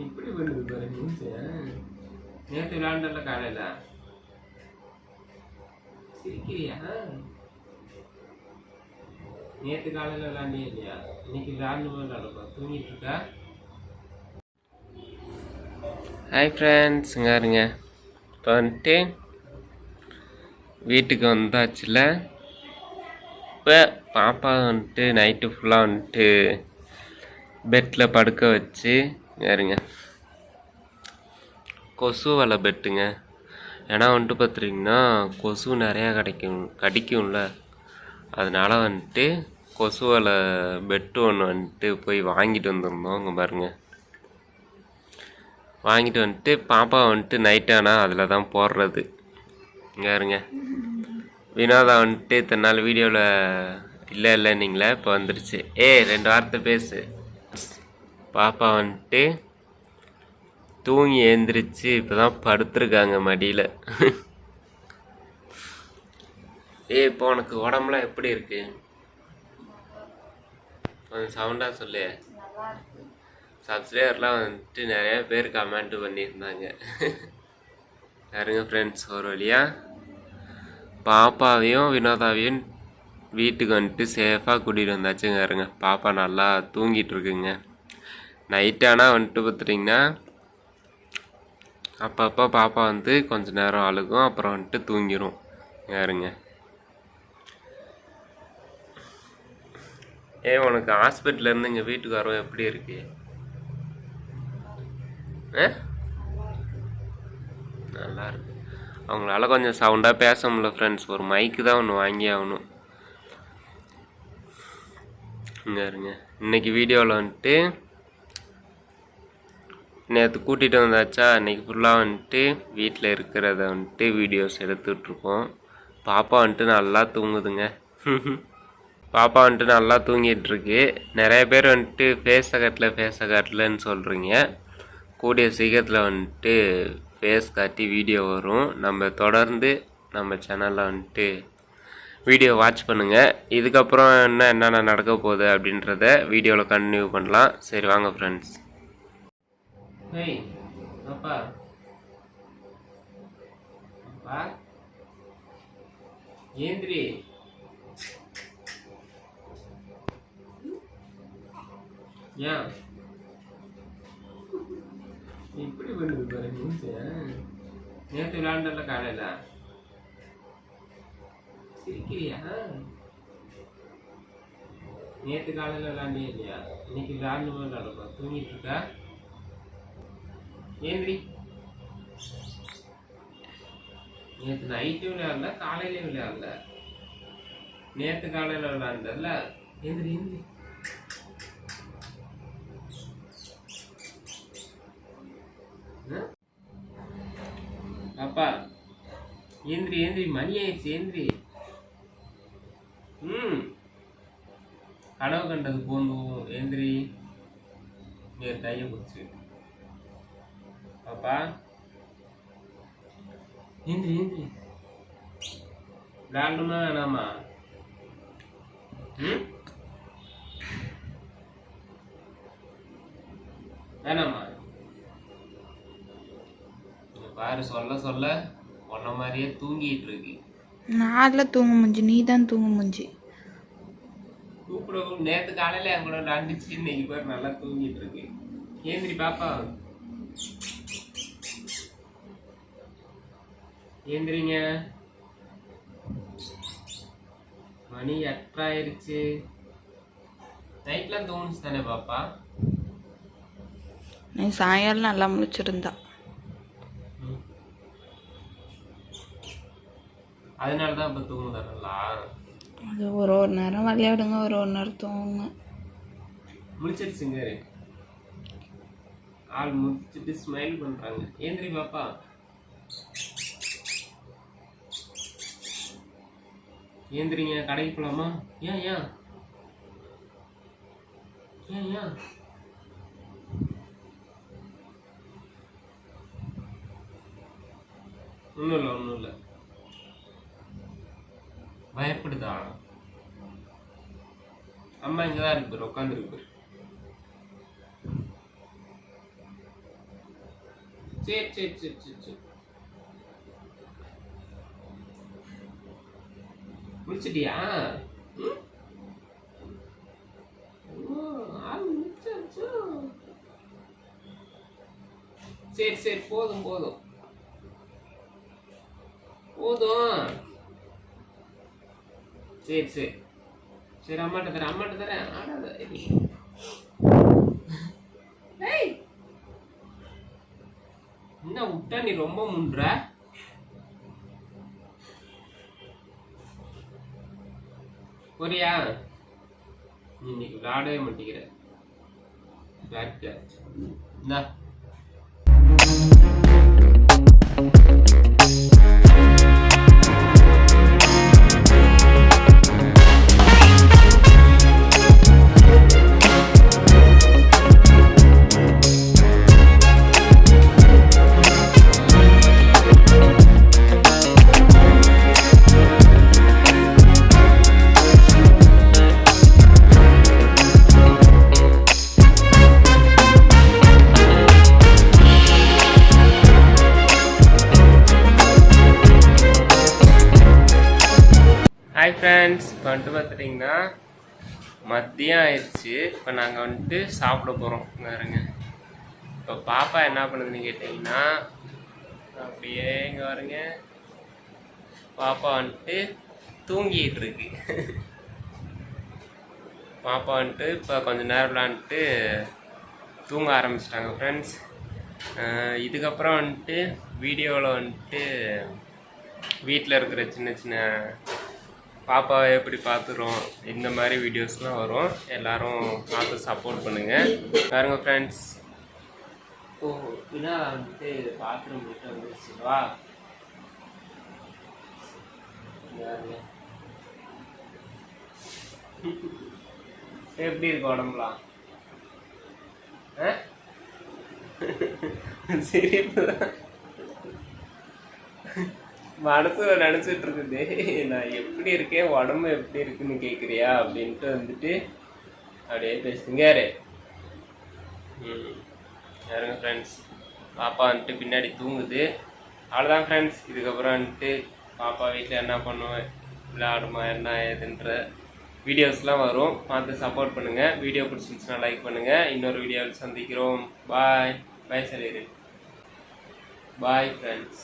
இப்படி பண்ணுது பாரு நியூஸ் நேற்று விளையாண்டல காலையில. சிரிக்கிறியா? நேற்று காலையில் விளையாண்டியா இல்லையா? இன்னைக்கு விளையாடணும் விளையாடுப்பா தூங்கிட்டு இருக்கா? ஹாய் ஃப்ரெண்ட்ஸ் இங்கே இருங்க. இப்போ வந்துட்டு வீட்டுக்கு வந்தாச்சுல. இப்போ பாப்பா வந்துட்டு நைட்டு ஃபுல்லாக வந்துட்டு பெட்டில் படுக்க வச்சு யாருங்க? கொசு வலை பெட்டுங்க. ஏன்னா வந்துட்டு பார்த்துட்டிங்கன்னா கொசு நிறையா கிடைக்கும் கடிக்கும்ல. அதனால் வந்துட்டு கொசு வலை பெட்டு ஒன்று வந்துட்டு போய் வாங்கிட்டு வந்திருந்தோம் அங்கே பாருங்க. வாங்கிட்டு வந்துட்டு பாப்பா வந்துட்டு நைட் ஆனால் அதில் தான் போடுறது. இங்கே இருங்க வினோதா வந்துட்டு இத்தனை நாள் வீடியோவில் இல்லை இல்லைன்னீங்களே இப்போ வந்துருச்சு. ஏய் ரெண்டு வார்த்தை பேசு. பாப்பா வந்துட்டு தூங்கி எழுந்திரிச்சு இப்போ தான் படுத்துருக்காங்க மடியில். ஏய் இப்போ உனக்கு உடம்புலாம் எப்படி இருக்கு? கொஞ்சம் சவுண்டாக சொல்லு. சப்ஸ்கிரைபர்லாம் வந்துட்டு நிறைய பேர் கமெண்ட் பண்ணியிருந்தாங்க. பாருங்க ஃப்ரெண்ட்ஸ் ஒரு வழியாக பாப்பாவையும் வினோதாவையும் வீட்டுக்கு வந்துட்டு சேஃபாக கூட்டிகிட்டு வந்தாச்சுங்க இருங்க பாப்பா நல்லா தூங்கிட்டு இருக்குங்க. நைட் ஆனால் வந்துட்டு பார்த்துட்டிங்கன்னா அப்பப்போ பாப்பா வந்து கொஞ்ச நேரம் அழுகும் அப்புறம் வந்துட்டு தூங்கிடும் யாருங்க ஏ உனக்கு ஹாஸ்பிட்டல்லேருந்து இங்கே வீட்டுக்கு வரவும் எப்படி இருக்கு? ஆ? நல்லா இருக்கு. அவங்களால கொஞ்சம் சவுண்டாக பேச முடியல ஃப்ரெண்ட்ஸ் ஒரு மைக்கு தான் ஒன்று வாங்கி ஆகணும். இங்கே இருங்க இன்னைக்கு வீடியோவில் வந்துட்டு நேற்று கூட்டிகிட்டு வந்தாச்சா? இன்னைக்கு ஃபுல்லாக வந்துட்டு வீட்டில் இருக்கிறத வந்துட்டு வீடியோஸ் எடுத்துட்ருக்கோம் பாப்பா வந்துட்டு நல்லா தூங்குதுங்க. பாப்பா வந்துட்டு நல்லா தூங்கிட்டுருக்கு நிறைய பேர் வந்துட்டு ஃபேஸை காட்டல ஃபேஸை கட்டலன்னு சொல்கிறீங்க கூடிய சீக்கிரத்தில் வந்துட்டு ஃபேஸ் காட்டி வீடியோ வரும். நம்ம தொடர்ந்து நம்ம சேனலில் வந்துட்டு வீடியோ வாட்ச் பண்ணுங்கள் இதுக்கப்புறம் என்ன என்னென்ன நடக்க போகுது அப்படின்றத வீடியோவில் கண்டினியூ பண்ணலாம். சரி வாங்க ஃப்ரெண்ட்ஸ் ஏய் அப்பா அப்பா ஏந்திரி ஏன் இப்படி பண்ணுது பாரு நியூஸ் நேற்று விளையாண்டல காலையில சிரிக்கிறியா நேற்று காலையில் விளையாண்டியா இல்லையா இன்னைக்கு விளையாடணும் விளையாடுப்பா தூங்கிட்டு இருக்கா ஏந்திரி நேற்று நைட்டு விளையாடல காலையிலே விளையாடல. நேற்று காலையில் விளையாண்டல ஏந்திரி ஏந்திரி? அப்பா ஏந்திரி ஏந்திரி மணி ஆயிடுச்சு ஏந்திரி ம். கனவு கண்டது போந்தும் ஏந்திரி நீ கையை பிடிச்சி பாப்பா ஏந்திரி ஏந்திரி விளையாடணுமா வேணாமா? ம்? வேணாமா? பாரு சொல்ல சொல்ல உன்ன மாதிரியே தூங்கிட்டு இருக்கு நாளில் தூங்க முடிஞ்சு நீ தான் தூங்க முடிஞ்சு. கூப்பிட நேத்து காலையில என் கூட விளாண்டுச்சு இன்னைக்கு பாரு நல்லா தூங்கிட்டு இருக்கு ஏந்திரி பாப்பா. ஏந்திரிங்க. மணி எட்டாயிருச்சு. நைட்லாம் தூங்குச்சு தானே பாப்பா? நீ சாயங்காலம் நல்லா முழிச்சிருந்தா. அதனால தான் இப்போ தூங்குதானல்லா அது ஒரு ஒரு நேரம் விளையாடுங்க ஒரு ஒரு நேரம் தூங்குங்க. முழிச்சிருச்சுங்க. ஆள் முடிச்சிட்டு ஸ்மைல் பண்றாங்க. ஏந்திரி பாப்பா. ஏந்திரிங்க கடைக்கு போலாமா? ஏன் ஏன்? ஏன் ஏன்? ஒன்றும் இல்லை ஒன்றும் இல்லை. பயப்படுதா அம்மா இங்கே தான் இருக்கு உட்காந்துருக்கு சரி சரி சரி சரி சரி. முடிச்சிட்டியா சரி சரி போதும் போதும். போதும். சரி சரி. சரி அம்மாட்ட தரேன் அம்மாட்ட தரேன். ஆடாத என்ன விட்டா நீ ரொம்ப முன்ற? போறியா நீ இன்னைக்கு விளையாடவே மாட்டேங்கிற பேக்க இந்தா. ஹாய் ஃப்ரெண்ட்ஸ் இப்போ வந்துட்டு பார்த்துட்டிங்கன்னா மதியம் ஆயிடுச்சு. இப்போ நாங்கள் வந்துட்டு சாப்பிட போகிறோம் பாருங்க. இப்போ பாப்பா என்ன பண்ணுதுன்னு கேட்டிங்கன்னா அப்படியே இங்கே பாருங்க. பாப்பா வந்துட்டு தூங்கிட்டு இருக்கு. பாப்பா வந்துட்டு இப்போ கொஞ்சம் நேரம் விளாண்டுட்டு தூங்க ஆரம்பிச்சிட்டாங்க ஃப்ரெண்ட்ஸ் இதுக்கப்புறம் வந்துட்டு வீடியோவில் வந்துட்டு வீட்டில் இருக்கிற சின்ன சின்ன பாப்பாவை எப்படி பார்த்துறோம் இந்த மாதிரி வீடியோஸ்லாம் வரும். எல்லாரும் பார்த்து சப்போர்ட் பண்ணுங்கள் பாருங்க ஃப்ரெண்ட்ஸ் ஓ பின்னா வந்துட்டு பாத்ரூம் போயிட்டு வந்துருச்சு வா இங்க பாருங்க. எப்படி இருக்கு உடம்புலாம்? ஆ? சிரிப்புதான் மனசுல நினைச்சிட்டு இருக்குது நான் எப்படி இருக்கேன்? உடம்பு எப்படி இருக்குன்னு கேக்குறியா? அப்படின்ட்டு வந்துட்டு அப்படியே பேசுங்க. யாரு ம். யாருங்க ஃப்ரெண்ட்ஸ் பாப்பா வந்துட்டு பின்னாடி தூங்குது. அவ்வளோதான் ஃப்ரெண்ட்ஸ் இதுக்கப்புறம் வந்துட்டு பாப்பா வீட்டில் என்ன பண்ணுவேன்? விளையாடுமா? என்ன ஏதுன்ற வீடியோஸ்லாம் வரும். பார்த்து சப்போர்ட் பண்ணுங்கள் வீடியோ பிடிச்சிருந்துச்சுன்னா லைக் பண்ணுங்கள் இன்னொரு வீடியோவில் சந்திக்கிறோம். பாய் பாய் சரி பாய் ஃப்ரெண்ட்ஸ்